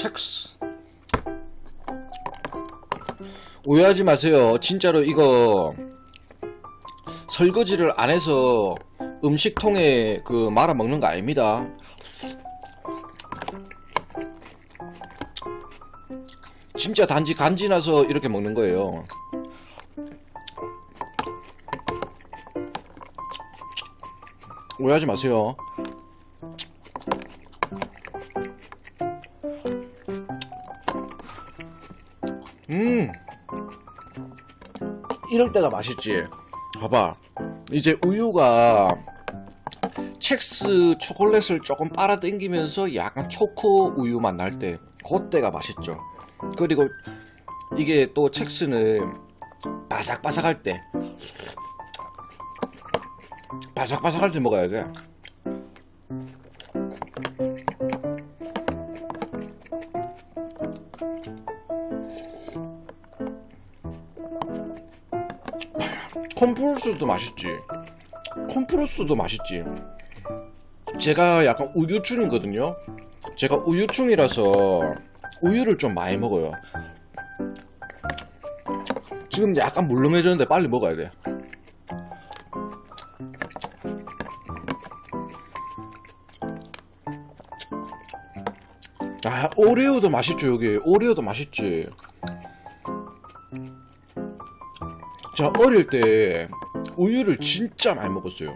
첵스 오해하지 마세요. 진짜로 이거 설거지를 안 해서 음식통에 그 말아 먹는 거 아닙니다. 진짜 단지 간지 나서 이렇게 먹는 거예요. 오해하지 마세요 음. 이럴 때가 맛있지. 봐봐. 이제 우유가 첵스 초콜릿을 조금 빨아당기면서 약간 초코 우유 맛 날 때 그때가 맛있죠. 그리고 이게 또 첵스는 바삭바삭할 때 바삭바삭할 때 먹어야 돼 콤프로스도 맛있지. 콤프로스도 맛있지. 제가 약간 우유충이거든요. 제가 우유충이라서 우유를 좀 많이 먹어요. 지금 약간 물렁해졌는데 빨리 먹어야 돼. 아, 오레오도 맛있죠, 여기. 오레오도 맛있지. 저 어릴 때 우유를 진짜 많이 먹었어요.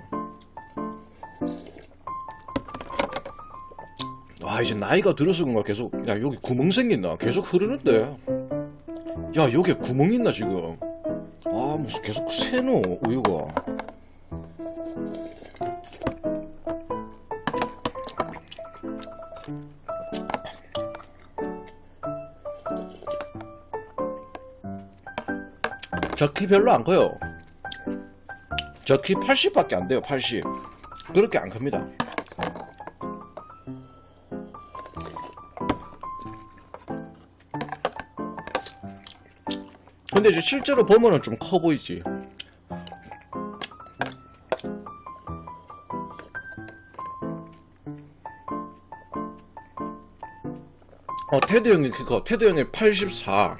와 이제 나이가 들어서 그런가 계속. 야 여기 구멍 생긴다. 계속 흐르는데. 야 여기 구멍 있나 지금? 아 무슨 계속 새노 우유가 저 키 별로 안 커요. 저 키 80밖에 안 돼요, 80. 그렇게 안 큽니다. 근데 이제 실제로 보면은 좀 커 보이지. 어, 테드 형이 그거, 테드 형이 84.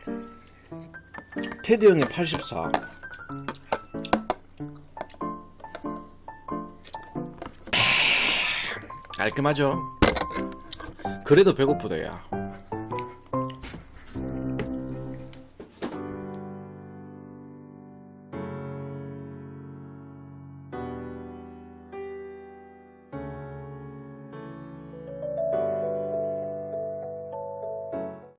테드 형이 84. 깔끔하죠? 그래도 배고프다, 야.